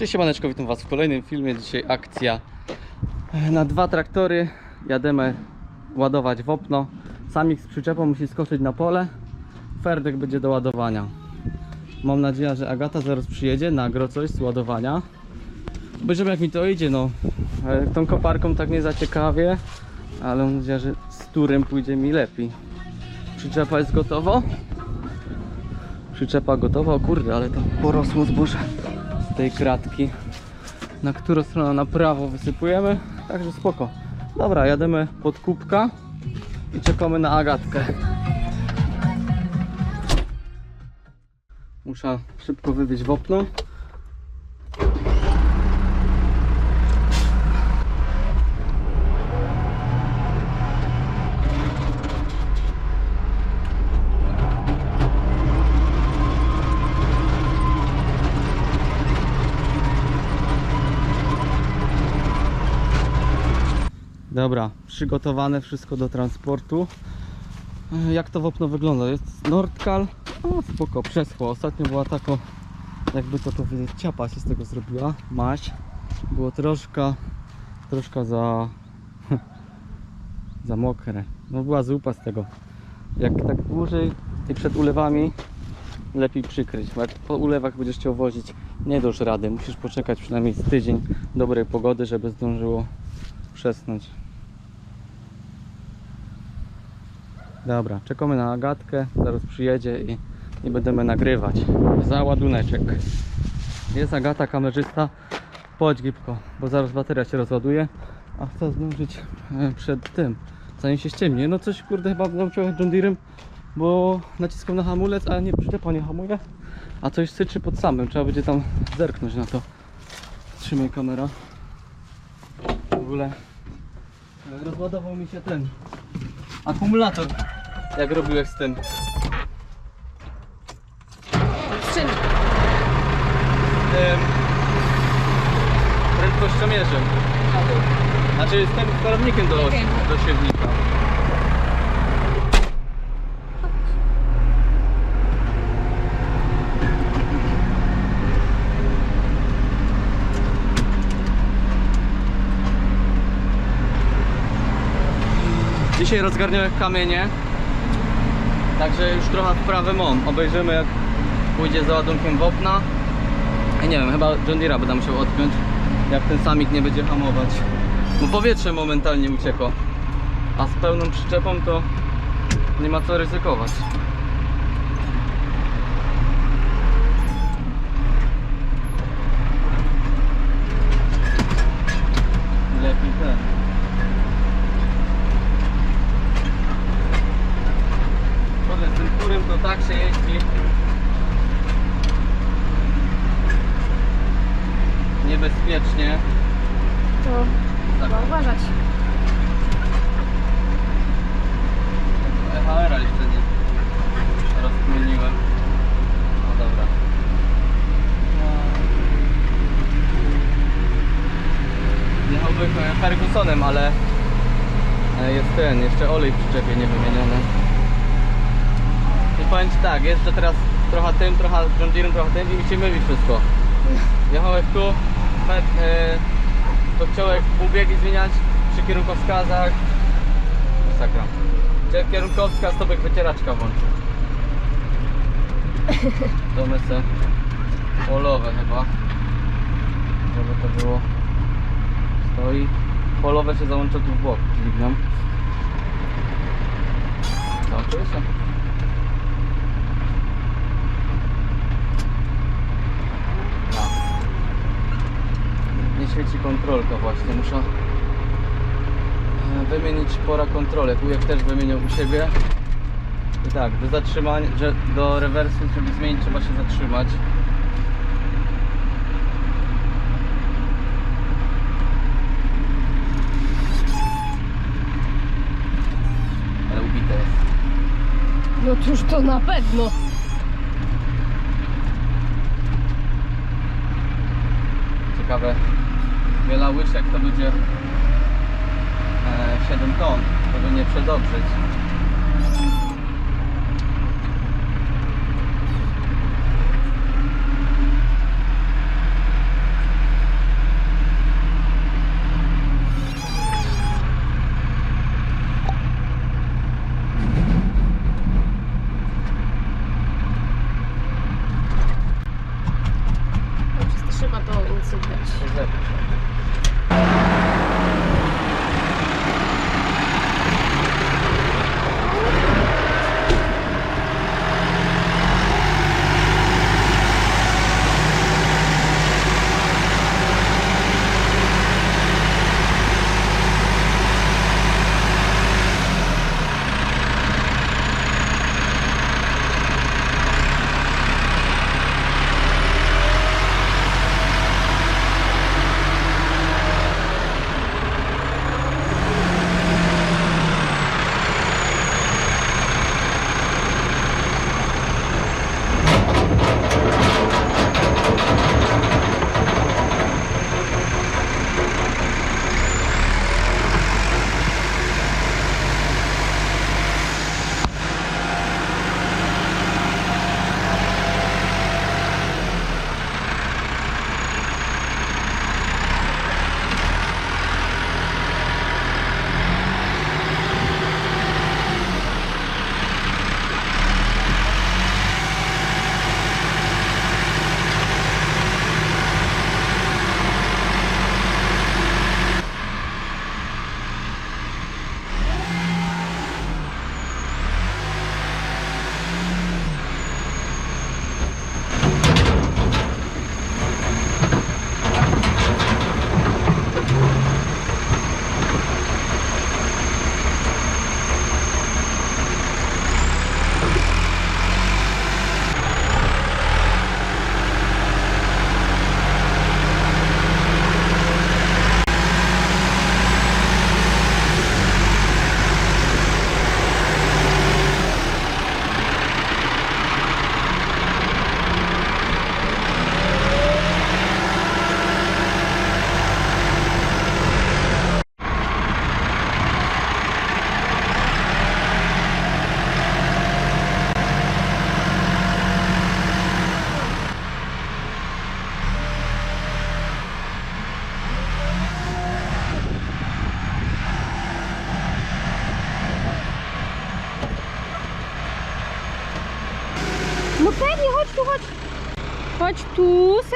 Cześć siemaneczko, witam Was w kolejnym filmie. Dzisiaj akcja na dwa traktory. Jademy ładować w opno. Samik z przyczepą musi skoczyć na pole. Ferdek będzie do ładowania. Mam nadzieję, że Agata zaraz przyjedzie, nagro coś z ładowania. Zobaczymy jak mi to idzie, no. E, Tą koparką tak nie zaciekawie, ale mam nadzieję, że z turem pójdzie mi lepiej. Przyczepa jest gotowa? Przyczepa gotowa, o kurde, ale to porosło zboże tej kratki. Na którą stronę na prawo wysypujemy, także spoko. Dobra, jademy pod kubka i czekamy na Agatkę. Muszę szybko wywieźć w Dobra, przygotowane wszystko do transportu. E, Jak to w okno wygląda? Jest Nordkal. O, spoko, przeschło. Ostatnio była taka, jakby to powiedzieć, ciapa się z tego zrobiła. Maś. Było troszkę, troszkę za, za mokre. No była zupa z tego. Jak tak dłużej i przed ulewami lepiej przykryć, bo jak po ulewach będziesz chciał wozić, nie dasz rady. Musisz poczekać przynajmniej tydzień dobrej pogody, żeby zdążyło przesnąć. Dobra, czekamy na Agatkę, zaraz przyjedzie i, i będziemy nagrywać. Za. Jest Agata, kamerzysta. Chodź Gipko, bo zaraz bateria się rozładuje, a chcę zdążyć e, przed tym, zanim się ściemnie. No coś kurde chyba nauczyłem John Deerem, bo naciskam na hamulec, a nie przyczepa nie hamuje, a coś syczy pod samym, trzeba będzie tam zerknąć na to. Trzymaj kamera. W ogóle e, rozładował mi się ten akumulator, jak robiłeś z tym. Z czym? tym prędkościomierzem. Znaczy z tym sterownikiem do, do siewnika. Dzisiaj rozgarniałem kamienie. Także już trochę wprawę mam. Obejrzymy jak pójdzie za ładunkiem w okna. I nie wiem, chyba John Deere'a będę musiał odpiąć, jak ten samik nie będzie hamować. Bo powietrze momentalnie uciekło. A z pełną przyczepą to nie ma co ryzykować. Lepiej ten. Kurde, z tym kurem to tak się jeździ. niebezpiecznie. To trzeba uważać. EHR-a jeszcze nie rozkminiłem. No dobra. Jechałbym e, Fergusonem, ale e, jest ten, jeszcze olej w przyczepie nie wymieniony. I powiem Ci tak, jeżdżę teraz trochę tym, trochę John Deere'em, trochę tym i mi się myli wszystko. Jechałeś tu, met, e, to chciałeś półbiegi zmieniać przy kierunkowskazach. Gdzie kierunkowskaz to by wycieraczka włączył. Domy se polowe chyba. Żeby to było. Stoi. Polowe się załącza tu w bok, dźwignią. Załączyły się. No. Nie świeci kontrolka właśnie, muszę e, wymienić pora kontrolek. Wujek też wymienił u siebie. I tak, do zatrzymania, że do rewersu, żeby zmienić trzeba się zatrzymać. Ale ubite jest. No cóż to na pewno. Ciekawe, wiele łyczek to będzie e, 7 ton, żeby nie przedobrzyć.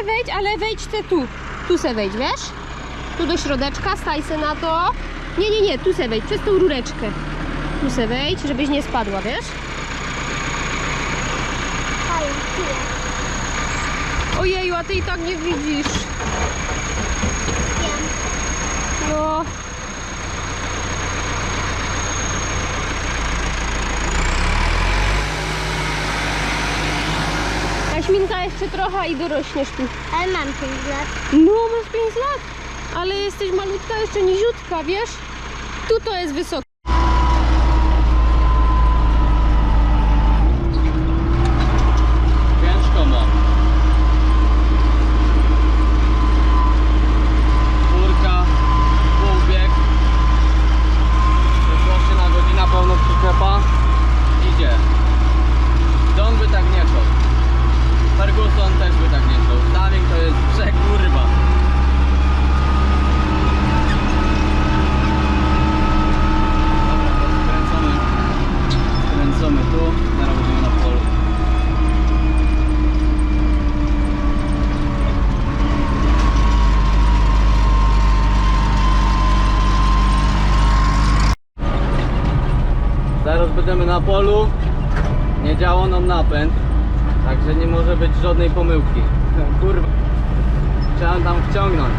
Se wejdź, ale wejdź te tu. Tu se wejdź, wiesz? Tu do środeczka, staj se na to. Nie, nie, nie, tu se wejdź, przez tą rureczkę. Tu se wejdź, żebyś nie spadła, wiesz? Ojeju, a ty i tak nie widzisz. No. Jaśminka jeszcze trochę i dorośniesz tu. Ale mam 5 lat. No, masz 5 lat. Ale jesteś malutka, jeszcze niziutka, wiesz? Tu to jest wysoko. Ciężko mam. Czwórka, półbieg. 16 na godzina, pełno przyczepa. Idzie. John by tak nie szedł. Ferguson też by tak nie szedł. Dawing to jest przekurwa. Dobra, to skręcamy. Skręcamy tu, zaraz będziemy na polu. Zaraz będziemy na polu. Nie działał nam napęd, także nie może być żadnej pomyłki. Kurwa. Trzeba tam wciągnąć.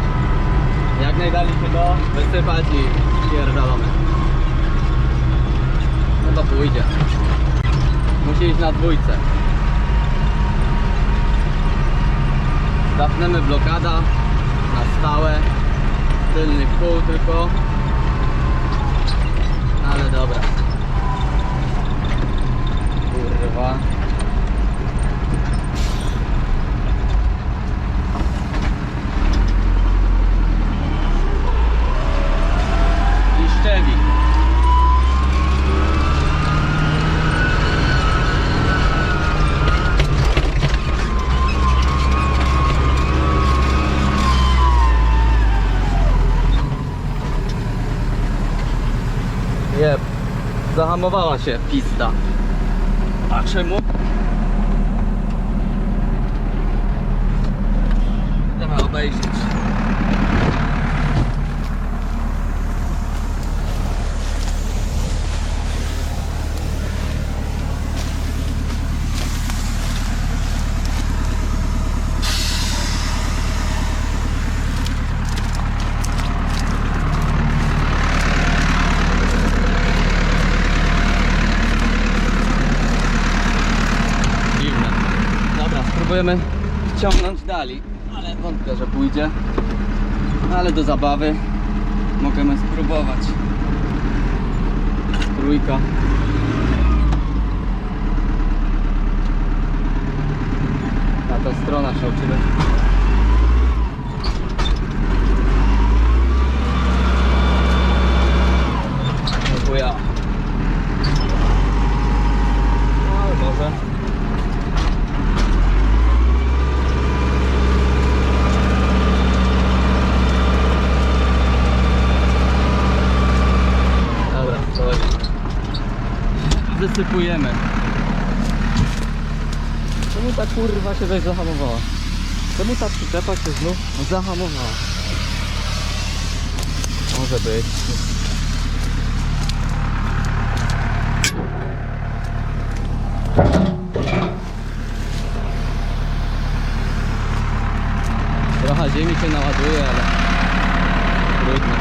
Jak najdalej się go wysypać i pierdolamy. No to pójdzie. Musi iść na dwójce. Zapnemy blokada na stałe. Tylnych kół tylko. Ale dobra. Kurwa. Liszczewik. Jeb. Zahamowała się pista. A czemu? Obejrzę. obejrzeć. Dziwne. Dobra, spróbujemy wciągnąć dalej, ale wątpię, że pójdzie. Ale do zabawy możemy spróbować. Trójka. A ta strona szałczywa. No bo ja. No, ale może. Dobra, to wysypujemy. Czemu ta kurwa się weź zahamowała? Czemu ta przyczepa się znów zahamowała? Może być. Trochę ziemi się naładuje, ale trudno.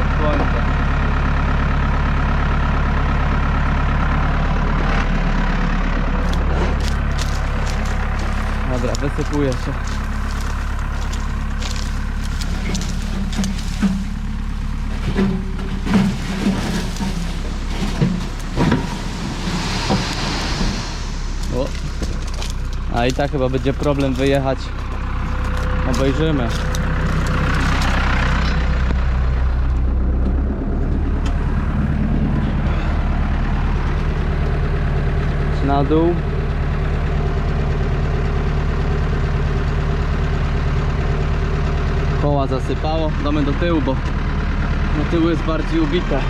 Od słońca. Dobra, wysypuje się. O. A i tak chyba będzie problem wyjechać. Obejrzymy. na dół. Koła zasypało, damy do tyłu, bo na tyłu jest bardziej ubite.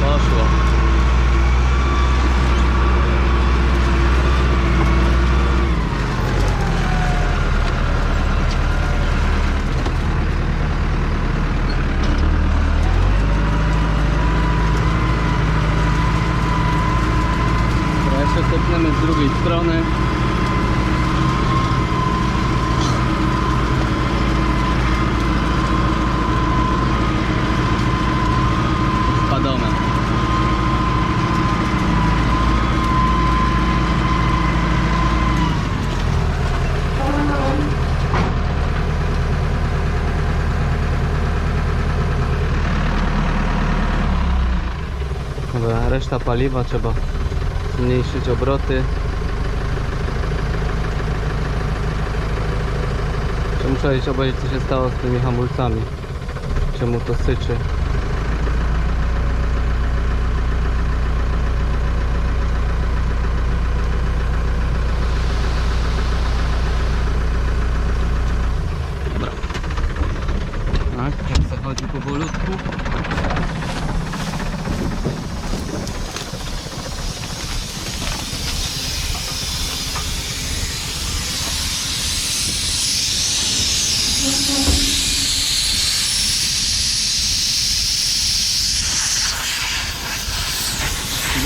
Poszło. Teraz jeszcze tepniemy z drugiej strony. Spadomem. Dobra, reszta paliwa trzeba zmniejszyć obroty. Muszę iść obejrzeć co się stało z tymi hamulcami. Czemu to syczy. Dobra. Tak, jak zachodzi powolutku.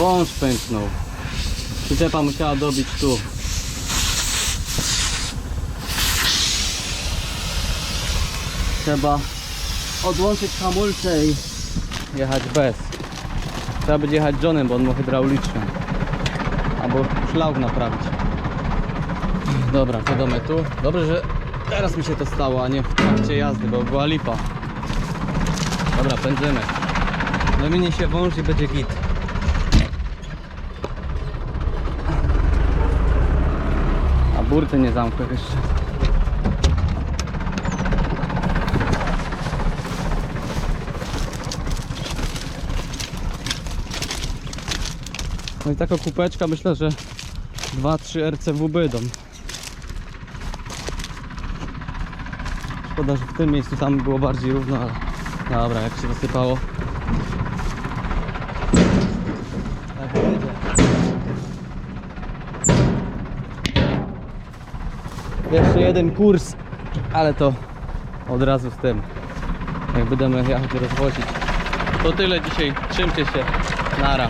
Wąż pęknął. Przyczepa musiała dobić tu. Trzeba odłączyć hamulce i jechać bez. Trzeba będzie jechać Johnem, bo on ma hydrauliczny. Albo szlauch naprawić. Dobra, siadamy tu. Dobrze, że teraz mi się to stało, a nie w trakcie jazdy, bo była lipa. Dobra, pędzimy. Zamieni się wąż i będzie git. Burty nie zamknę jeszcze. No i taka kupeczka myślę, że 2-3 RCW bydą. Szkoda, że w tym miejscu tam było bardziej równo, ale dobra, jak się wysypało. Jeszcze jeden kurs, ale to od razu z tym. Jak będziemy jechać rozwozić. To tyle dzisiaj. Trzymcie się. Nara.